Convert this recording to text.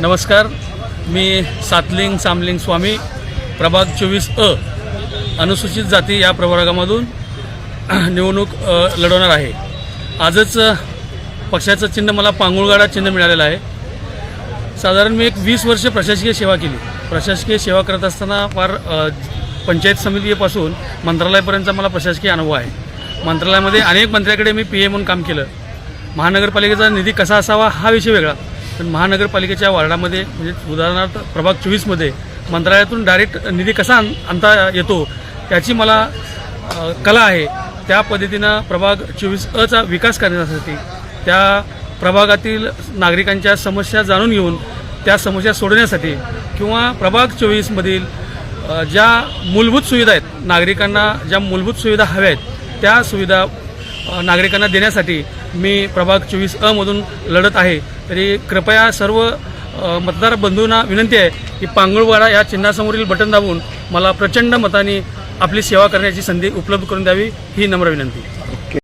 नमस्कार मी सातलिंग सामलिंग स्वामी प्रभाग चोवीस अ अनुसूचित जाती या प्रवर्गामधून निवडणूक लढवणार आहे. आजच पक्षाचं चिन्ह मला पांगुळगाडा चिन्ह मिळालेलं आहे. साधारण मी एक वीस वर्ष प्रशासकीय सेवा केली. प्रशासकीय सेवा करत असताना फार पंचायत समितीपासून मंत्रालयापर्यंतचा मला प्रशासकीय अनुभव आहे. मंत्रालयामध्ये अनेक मंत्र्याकडे मी पी ए म्हणून काम केलं. महानगरपालिकेचा निधी कसा असावा हा विषय वेगळा. पण महानगरपालिकेच्या वार्डामध्ये म्हणजे उदाहरणार्थ प्रभाग चोवीसमध्ये मंत्रालयातून डायरेक्ट निधी कसा आण आणता येतो त्याची मला कला आहे. त्या पद्धतीनं प्रभाग चोवीस अचा विकास करण्यासाठी त्या प्रभागातील नागरिकांच्या समस्या जाणून घेऊन त्या समस्या सोडवण्यासाठी किंवा प्रभाग चोवीसमधील ज्या मूलभूत सुविधा आहेत नागरिकांना ज्या मूलभूत सुविधा हव्या आहेत त्या सुविधा नागरिकांना देण्यासाठी मी प्रभाग चोवीस अमधून लढत आहे. तरी कृपया सर्व मतदार बंधूंना विनंती आहे की पांगुळवाडा या चिन्हासमोरील बटन दाबून मला प्रचंड मताने आपली सेवा करण्याची संधी उपलब्ध करून द्यावी ही नम्र विनंती.